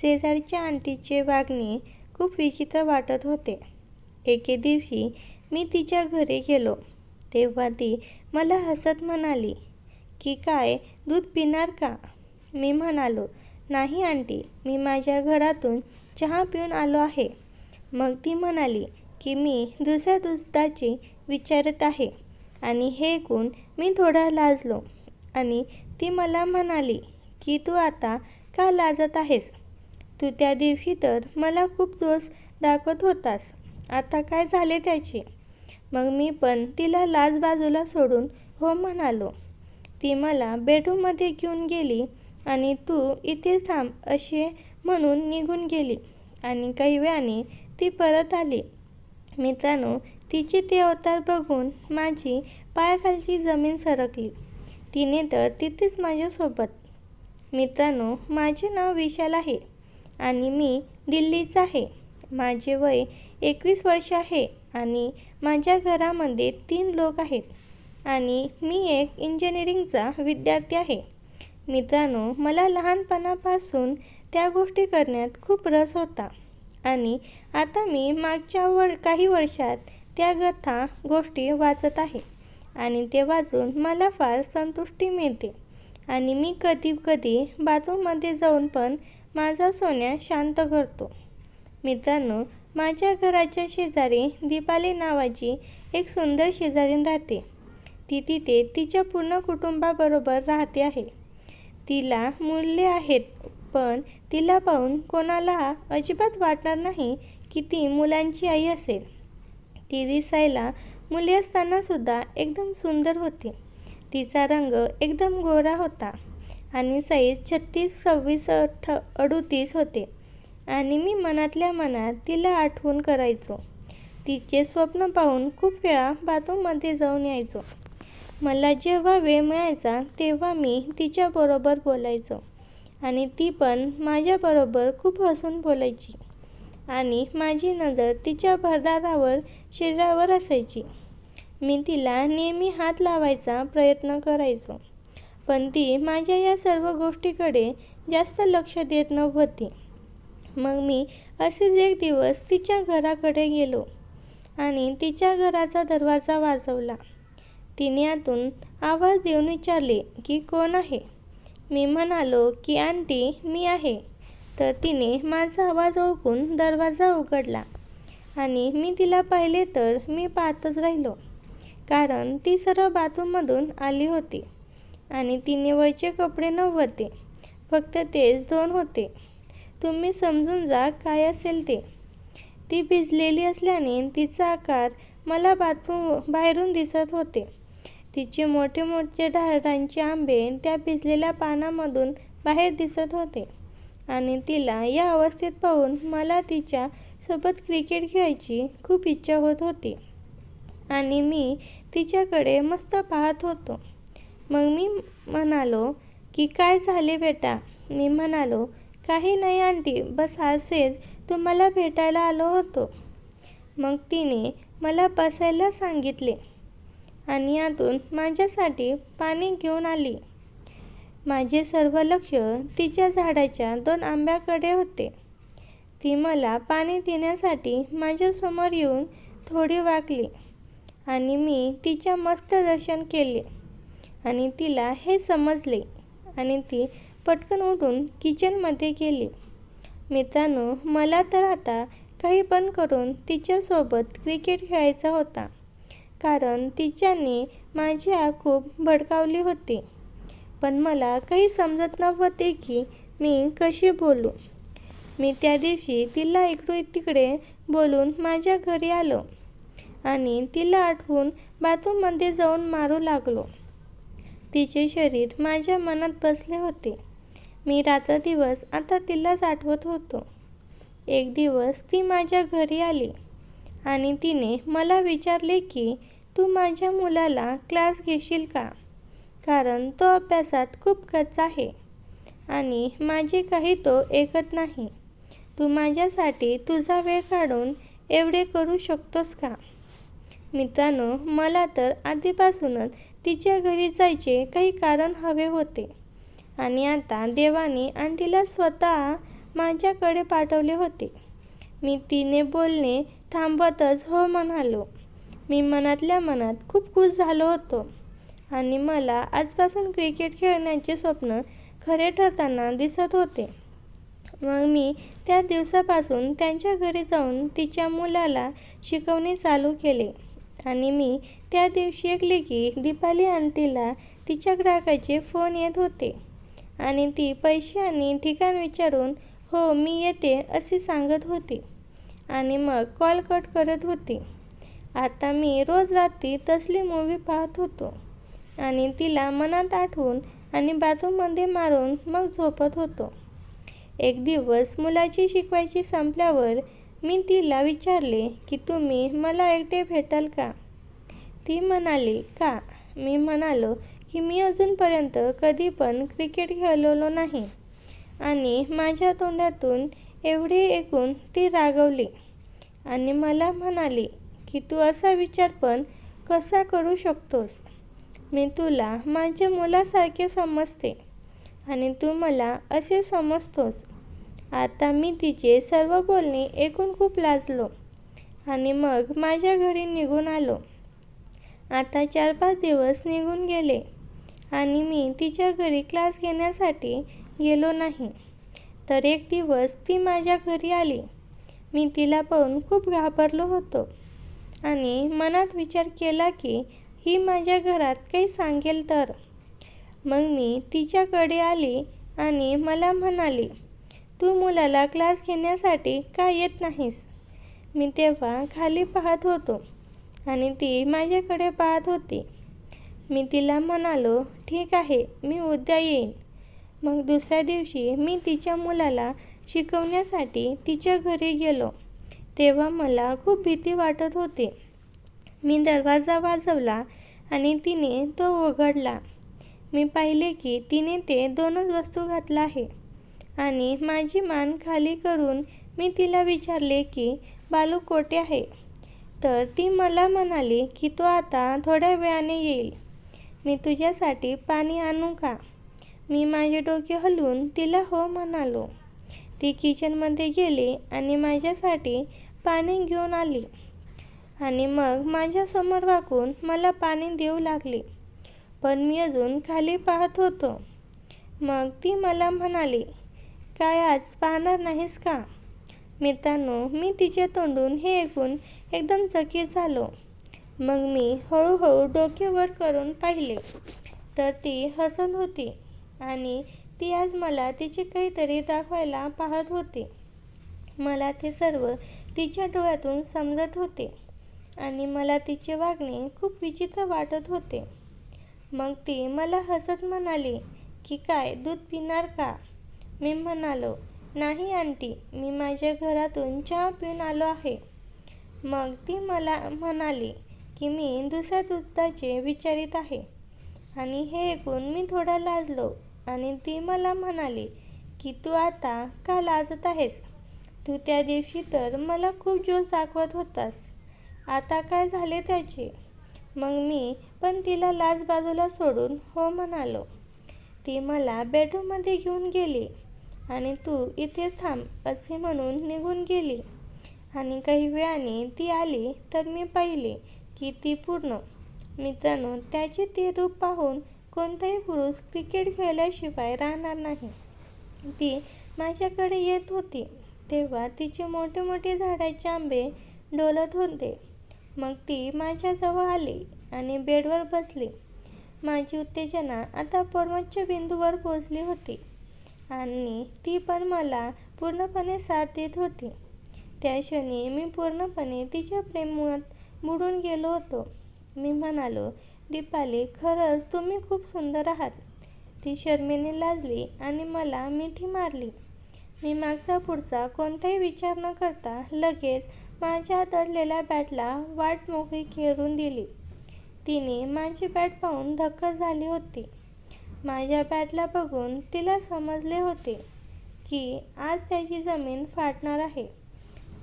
शेजारच्या आंटीचे वागणे खूप विचित्र वाटत होते. एके दिवशी मी तिच्या घरी गेलो. तेव्हा ती मला हसत म्हणाली की काय दूध पिणार का? मी म्हणालो नाही आंटी मी माझ्या घरातून चहा पिऊन आलो आहे. मग ती म्हणाली की मी दुसऱ्या दुधाची विचारत आहे आणि हे ऐकून मी थोडा लाजलो. आणि ती मला म्हणाली की तू आता का लाजत आहेस? तू त्या दिवशी तर मला खूप जोश दाखवत होतास. आता काय झाले त्याचे? मग मी पण तिला लाज बाजूला सोडून हो म्हणालो. ती मला बेडरूममध्ये घेऊन गेली आणि तू इथे थांब असे म्हणून निघून गेली आणि काही वेळाने ती परत आली. मित्रांनो तिचे ते अवतार बघून माझी पायाखालची जमीन सरकली. तिने तर तिथेच माझ्यासोबत. मित्रांनो माझे नाव विशाल आहे. आणि मी दिल्लीचा आहे. माझे वय एकवीस वर्ष आहे आणि माझ्या घरामध्ये तीन लोक आहेत आणि मी एक इंजिनिअरिंगचा विद्यार्थी आहे. मित्रांनो मला लहानपणापासून त्या गोष्टी करण्यात खूप रस होता आणि आता मी मागच्या वर काही वर्षात त्या कथा गोष्टी वाचत आहे आणि ते वाचून मला फार संतुष्टी मिळते आणि मी कधी कधी बाथरूममध्ये जाऊन पण माझा सोन्या शांत करतो. मित्रांनो माझ्या घराच्या शेजारी दीपाली नावाची एक सुंदर शेजारीण राहते. ती तिथे तिच्या पूर्ण कुटुंबाबरोबर राहते आहे. तिला मूल्ये आहेत पण तिला पाहून कोणाला अजिबात वाटणार नाही की ती मुलांची आई असेल. ती दिसायला मुली असतानासुद्धा एकदम सुंदर होती. तिचा रंग एकदम गोरा होता. आणि साईज छत्तीस सव्वीस अठ अडुतीस होते. आणि मी मनातल्या मनात तिला आठवण करायचो. तिचे स्वप्न पाहून खूप वेळा बाथरूममध्ये जाऊन यायचो. मला जेव्हा वेळ मिळायचा तेव्हा मी तिच्याबरोबर बोलायचो. आणि ती पण माझ्याबरोबर खूप हसून बोलायची. आणि माझी नजर तिच्या भरदारावर शरीरावर असायची. मी तिला नेहमी हात लावायचा प्रयत्न करायचो. पण ती माझ्या या सर्व गोष्टीकडे जास्त लक्ष देत नव्हती. मग मी असेच एक दिवस तिच्या घराकडे गेलो आणि तिच्या घराचा दरवाजा वाजवला. तिने आतून आवाज देऊन विचारले की कोण आहे? मी म्हणालो की आंटी मी आहे. तर तिने माझा आवाज ओळखून दरवाजा उघडला आणि मी तिला पाहिले तर मी पाहतच राहिलो कारण ती सरळ बाथरूममधून आली होती. आणि तिन्हीवरचे कपडे नव्हते. फक्त तेच दोन होते. तुम्ही समजून जा काय असेल ते. ती भिजलेली असल्याने तिचा आकार मला बाथरूम बाहेरून दिसत होते. तिचे मोठे मोठे ढाळांचे आंबे त्या भिजलेल्या पानामधून बाहेर दिसत होते. आणि तिला या अवस्थेत पाहून मला तिच्या सोबत क्रिकेट खेळायची खूप इच्छा होत होती. आणि मी तिच्याकडे मस्त पाहत होतो. मग मी म्हणालो की काय झाले बेटा? मी म्हणालो काही नाही आंटी बस असेच तुम्हाला भेटायला आलो होतो. मग तिने मला बसायला सांगितले आणि आतून माझ्यासाठी पाणी घेऊन आली. माझे सर्व लक्ष तिच्या झाडाच्या दोन आंब्याकडे होते. ती मला पाणी देण्यासाठी माझ्यासमोर येऊन थोडी वाकली आणि मी तिच्या मस्त दर्शन केले. आणि तिला हे समजले आणि ती पटकन उठून किचनमध्ये गेली. मित्रांनो मला तर आता काही पण करून तिच्यासोबत क्रिकेट खेळायचा होता. कारण तिच्याने माझी आ खूप भडकावली होती. पण मला काही समजत नव्हते की मी कशी बोलू. मी त्या दिवशी तिला इकडून तिकडे बोलून माझ्या घरी आलो आणि तिला आठवून बाथरूममध्ये जाऊन मारू लागलो. तिचे शरीर माझ्या मनात बसले होते. मी रात्रदिवस आता तिलाच आठवत होतो. एक दिवस ती माझ्या घरी आली आणि तिने मला विचारले की तू माझ्या मुलाला क्लास घेशील का? कारण तो अभ्यासात खूप कच्चा आहे आणि माझे काही तो ऐकत नाही. तू माझ्यासाठी तुझा वेळ काढून एवढे करू शकतोस का? मित्रांनो मला तर आधीपासूनच तिच्या घरी जायचे काही कारण हवे होते. आणि आता देवाने आंटीला स्वतः माझ्याकडे पाठवले होते. मी तिने बोलणे थांबवतच हो म्हणालो. मी मनातल्या मनात खूप खुश झालो होतो. आणि मला आजपासून क्रिकेट खेळण्याचे स्वप्न खरे ठरताना दिसत होते. मग मी त्या दिवसापासून त्यांच्या घरी जाऊन तिच्या मुलाला शिकवणे चालू केले. आणि मी त्या दिवशी ऐकले की दीपाली आंटीला तिच्या ग्राहकाचे फोन येत होते. आणि ती पैसे आणि ठिकाण विचारून हो मी येते असे सांगत होती. आणि मग कॉल कट करत होती. आता मी रोज रात्री तसली मूवी पाहत होतो. आणि तिला मनात आठवून आणि बाजूमध्ये मारून मग झोपत होतो. एक दिवस मुलाची शिकवायची संपल्यावर मी तिला विचारले की तुम्ही मला एकटे भेटाल का? ती म्हणाली का? मी म्हणालो की मी अजूनपर्यंत कधी पण क्रिकेट खेळलेलो नाही. आणि माझ्या तोंडातून एवढी ऐकून ती रागवली. आणि मला म्हणाली की तू असा विचार पण कसा करू शकतोस? मी तुला माझ्या मुलासारखे समजते आणि तू मला असे समजतोस आता मी तिचे सर्व बोलणे ऐकून खूप लाजलो आणि मग माझ्या घरी निघून आलो. आता चार पाच दिवस निघून गेले आणि मी तिच्या घरी क्लास घेण्यासाठी गेलो नाही. तर एक दिवस ती माझ्या घरी आली. मी तिला पाहून खूप घाबरलो होतो आणि मनात विचार केला की ही माझ्या घरात काही सांगेल तर. मग मी तिच्याकडे आली आणि मला म्हणाली तू मुलाला क्लास घेण्यासाठी का येत नाहीस? मी तेव्हा खाली पाहत होतो आणि ती माझ्याकडे पाहत होती. मी तिला म्हणालो ठीक आहे मी उद्या येईन. मग दुसऱ्या दिवशी मी तिच्या मुलाला शिकवण्यासाठी तिच्या घरी गेलो. तेव्हा मला खूप भीती वाटत होती. मी दरवाजा वाजवला आणि तिने तो उघडला मी पाहिले की तिने ते दोनच वस्तू घातला आहे आणि माझी मान खाली करून मी तिला विचारले की बालू कोठे आहे? तर ती मला म्हणाली की तो आता थोड्या वेळाने येईल. मी तुझ्यासाठी पाणी आणू का? मी माझे डोके हलवून तिला हो म्हणालो. ती किचनमध्ये गेली आणि माझ्यासाठी पाणी घेऊन आली. आणि मग माझ्यासमोर वाकून मला पाणी देऊ लागली. पण मी अजून खाली पाहत होतो. मग ती मला म्हणाली काय आज पाहणार नाहीस का? मित्रांनो मी तिच्या तोंडून हे ऐकून एकदम चकित झालो. मग मी हळूहळू डोक्यावर करून पाहिले. तर ती हसत होती आणि ती आज मला तिचे काहीतरी दाखवायला पाहत होती. मला ते सर्व तिच्या डोळ्यातून समजत होते आणि मला तिचे वागणे खूप विचित्र वाटत होते. मग ती मला हसत म्हणाली की काय दूध पिणार का? मी म्हणालो नाही आंटी मी माझ्या घरातून चहा पिऊन आलो आहे. मग ती मला म्हणाली की मी दुसऱ्या दुधाचे विचारित आहे. आणि हे ऐकून मी थोडा लाजलो आणि ती मला म्हणाली की तू आता का लाजत आहेस? तू त्या दिवशी तर मला खूप जोश दाखवत होतास. आता काय झाले त्याचे? मग मी पण तिला लाज बाजूला सोडून हो म्हणालो. ती मला बेडरूममध्ये घेऊन गेली. आणि तू इथे थांब असे म्हणून निघून गेली. आणि काही वेळाने ती आली तर मी पाहिले की ती पूर्ण. मित्रांनो त्याचे ते रूप पाहून कोणताही पुरुष क्रिकेट खेळल्याशिवाय राहणार नाही. ती माझ्याकडे येत होती. तेव्हा तिचे मोठे मोठे झाडाचे आंबे डोलत होते. मग ती माझ्याजवळ आली आणि बेडवर बसली. माझी उत्तेजना आता परमोच्च बिंदूवर पोचली होती. आणि ती पण मला पूर्णपणे साथ देत होती. त्या क्षणी मी पूर्णपणे तिच्या प्रेमात बुडून गेलो होतो. मी म्हणालो दीपाली खरंच तुम्ही खूप सुंदर आहात. ती शर्मेने लाजली आणि मला मिठी मारली. मी मागचा पुढचा कोणताही विचार न करता लगेच माझ्या दडलेल्या बॅटला वाट मोकळी खेळून दिली. तिने माझी बॅट पाहून धक्क झाली होती. माझ्या बॅटला बघून तिला समजले होते की आज त्याची जमीन फाटणार आहे.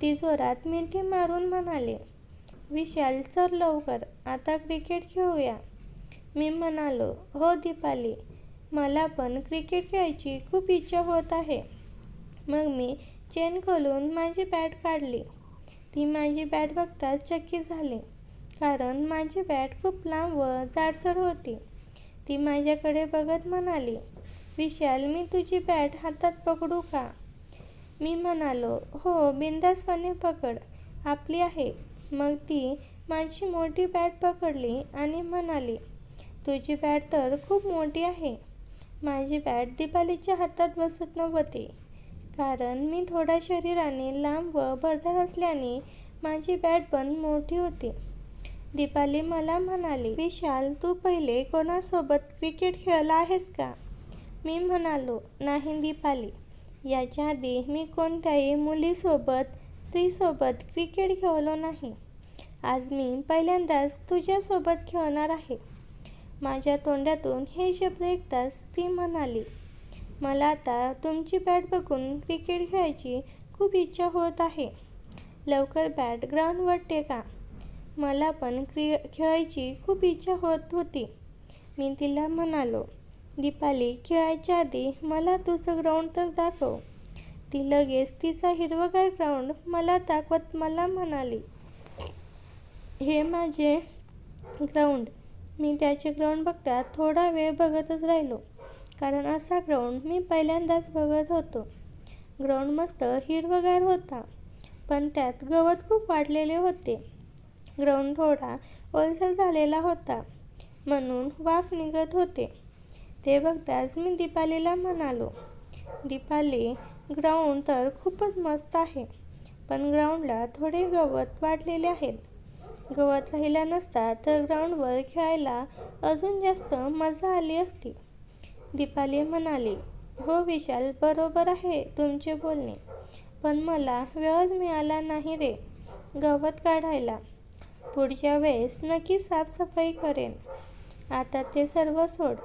ती जोरात मिठी मारून म्हणाले विशाल चल लवकर आता क्रिकेट खेळूया. मी म्हणालो हो दीपाली मला पण क्रिकेट खेळायची खूप इच्छा होत आहे. मग मी चेन खोलून माझी बॅट काढली. ती माझी बॅट बघताच चक्की झाली कारण माझी बॅट खूप लांब व जाडसर होती. ती माझ्याकडे बघत म्हणाली विशाल मी तुझी बॅट हातात पकडू का? मी म्हणालो हो बिंदासपणे पकड आपली आहे. मग ती माझी मोठी बॅट पकडली आणि म्हणाली तुझी बॅट तर खूप मोठी आहे. माझी बॅट दीपालीच्या हातात बसत नव्हती. कारण मी थोडा शरीराने लांब व भरदार असल्याने माझी बॅट पण मोठी होती. दीपाली मला म्हणाली विशाल तू पहिले कोणासोबत क्रिकेट खेळला आहेस का? मी म्हणालो नाही दीपाली. याच्या आधी मी कोणत्याही मुलीसोबत स्त्रीसोबत क्रिकेट खेळलो नाही. आज मी पहिल्यांदाच तुझ्यासोबत खेळणार आहे. माझ्या तोंडातून हे शब्द ऐकताच ती म्हणाली मला आता तुमची बॅट बघून क्रिकेट खेळायची खूप इच्छा होत आहे. लवकर बॅट ग्राउंडवर टेका. मला पण क्रि खेळायची खूप इच्छा होत होती. मी तिला म्हणालो दीपाली खेळायच्या आधी मला तुझं ग्राउंड तर दाखव. ती लगेच तिचा हिरवगार ग्राउंड मला दाखवत मला म्हणाली हे माझे ग्राउंड मी त्याचे ग्राउंड बघता थोडा वेळ बघतच राहिलो कारण असा ग्राउंड मी पहिल्यांदाच बघत होतो. ग्राउंड मस्त हिरवगार होता पण त्यात गवत खूप वाढलेले होते. ग्राउंड थोडा ओलसर झालेला होता. म्हणून वाफ निघत होते. ते बघताच मी दीपालीला म्हणालो दीपाली ग्राउंड तर खूपच मस्त आहे पण ग्राउंडला थोडे गवत वाढलेले आहेत. गवत राहिला नसता तर ग्राउंडवर खेळायला अजून जास्त मजा आली असती. दीपाली म्हणाली हो विशाल बरोबर आहे तुमचे बोलणे पण मला वेळच मिळाला नाही रे गवत काढायला. पुढच्या वेळेस नक्की साफसफाई करेन. आता ते सर्व सोड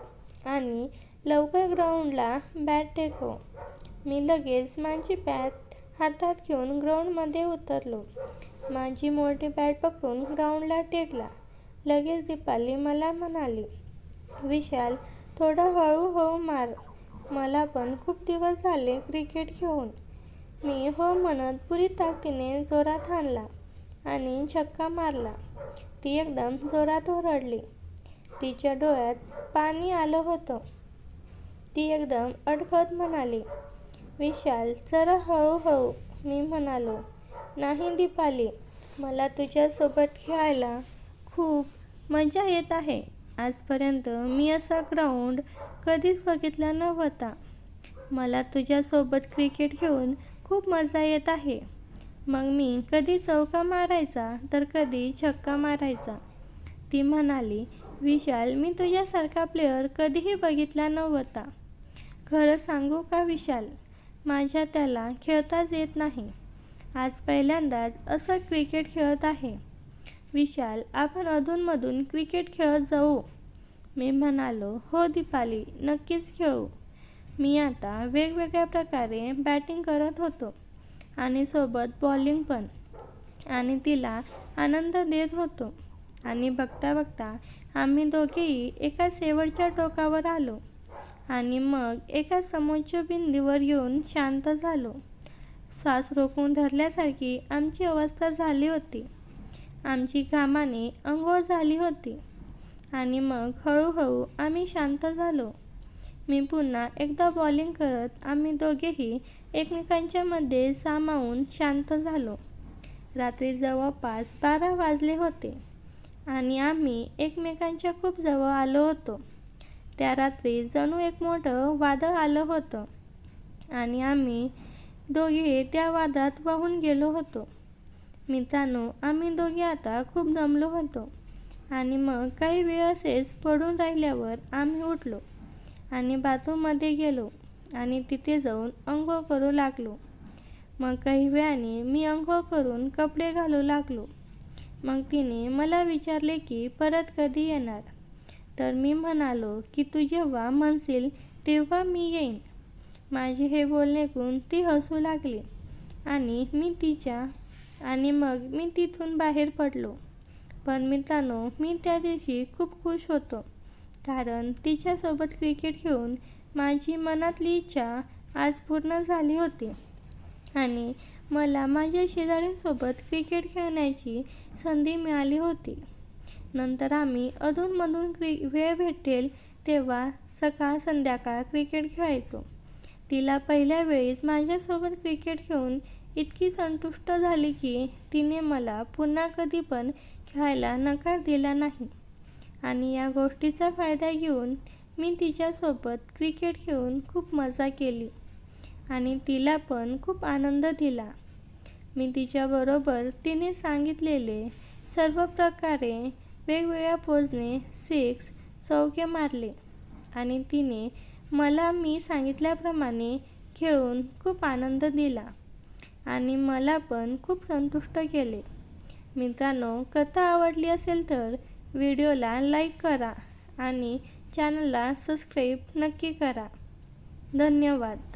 आणि लवकर ग्राउंडला बॅट टेकव मी लगेच माझी बॅट हातात घेऊन ग्राउंडमध्ये उतरलो. माझी मोठी बॅट पकडून ग्राउंडला टेकला. लगेच दीपाली मला म्हणाली विशाल थोडं हळूहळू हो मार. मला पण खूप दिवस झाले क्रिकेट खेळून. मी हो म्हणत पुरी ताकदीने जोरात आणला आणि छक्का मारला. ती एकदम जोरात ओरडली तिच्या डोळ्यात पाणी आलं होतं. ती एकदम अडखळत म्हणाली विशाल जरा हळूहळू मी म्हणालो नाही दीपाली मला तुझ्यासोबत खेळायला खूप मजा येत आहे. आजपर्यंत मी असा ग्राउंड कधीच बघितला नव्हता. मला तुझ्यासोबत क्रिकेट खेळून खूप मजा येत आहे. मग मी कधी चौका मारायचा तर कधी छक्का मारायचा. ती म्हणाली विशाल मी तुझ्यासारखा प्लेअर कधीही बघितला नव्हता. खरं सांगू का विशाल? माझ्या त्याला खेळताच येत नाही. आज पहिल्यांदाच असं क्रिकेट खेळत आहे. विशाल आपण अधूनमधून क्रिकेट खेळत जाऊ. मी म्हणालो हो दीपाली नक्कीच खेळू. मी आता वेगवेगळ्या प्रकारे बॅटिंग करत होतो. आणि सोबत बॉलिंग पण. आणि तिला आनंद देत होतो. आणि बघता बघता आम्ही दोघेही एका शेवटच्या टोकावर आलो. आणि मग एका समोच्च बिंदीवर येऊन शांत झालो. श्वास रोखून धरल्यासारखी आमची अवस्था झाली होती. आमची घामाने अंघोळ झाली होती. आणि मग हळूहळू आम्ही शांत झालो. मी पुन्हा एकदा बॉलिंग करत आम्ही दोघेही एकमेकांच्या मध्ये सामावून शांत झालो. रात्री जवळपास बारा वाजले होते आणि आम्ही एकमेकांच्या खूप जवळ आलो होतो. त्या रात्री जणू एक मोठं वादळ आलं होतं आणि आम्ही दोघे त्या वादात वाहून गेलो होतो. मित्रांनो आम्ही दोघे आता खूप दमलो होतो आणि मग काही वेळ असेच पडून राहिल्यावर आम्ही उठलो. आणि बाथरूममध्ये गेलो आणि तिथे जाऊन अंघोळ करू लागलो. मग काही वेळाने मी अंघोळ करून कपडे घालू लागलो. मग तिने मला विचारले की परत कधी येणार? तर मी म्हणालो की तू जेव्हा म्हणशील तेव्हा मी येईन. माझे हे बोलणे ऐकून ती हसू लागली आणि मी तिच्या आणि मग मी तिथून बाहेर पडलो. पण मित्रांनो मी त्या दिवशी खूप खुश होतो. कारण तिच्यासोबत क्रिकेट खेळून माझी मनातली इच्छा आज पूर्ण झाली होती. आणि मला माझ्या शेजाऱ्यांसोबत क्रिकेट खेळण्याची संधी मिळाली होती. नंतर आम्ही अधूनमधून क्रि वेळ भेटेल तेव्हा सकाळ संध्याकाळ क्रिकेट खेळायचो. तिला पहिल्या वेळेस माझ्यासोबत क्रिकेट खेळून इतकी संतुष्ट झाली की तिने मला पुन्हा कधी पण खेळायला नकार दिला नाही. आणि या गोष्टीचा फायदा घेऊन मी तिच्यासोबत क्रिकेट खेळून खूप मजा केली. आणि तिला पण खूप आनंद दिला. मी तिच्याबरोबर तिने सांगितलेले सर्व प्रकारे वेगवेगळ्या पोजने सिक्स चौके मारले. आणि तिने मला मी सांगितल्याप्रमाणे खेळून खूप आनंद दिला. आणि मला पण खूप संतुष्ट केले. मित्रांनो कथा आवडली असेल तर व्हिडिओला लाईक करा आणि चॅनलला सबस्क्राईब नक्की करा. धन्यवाद.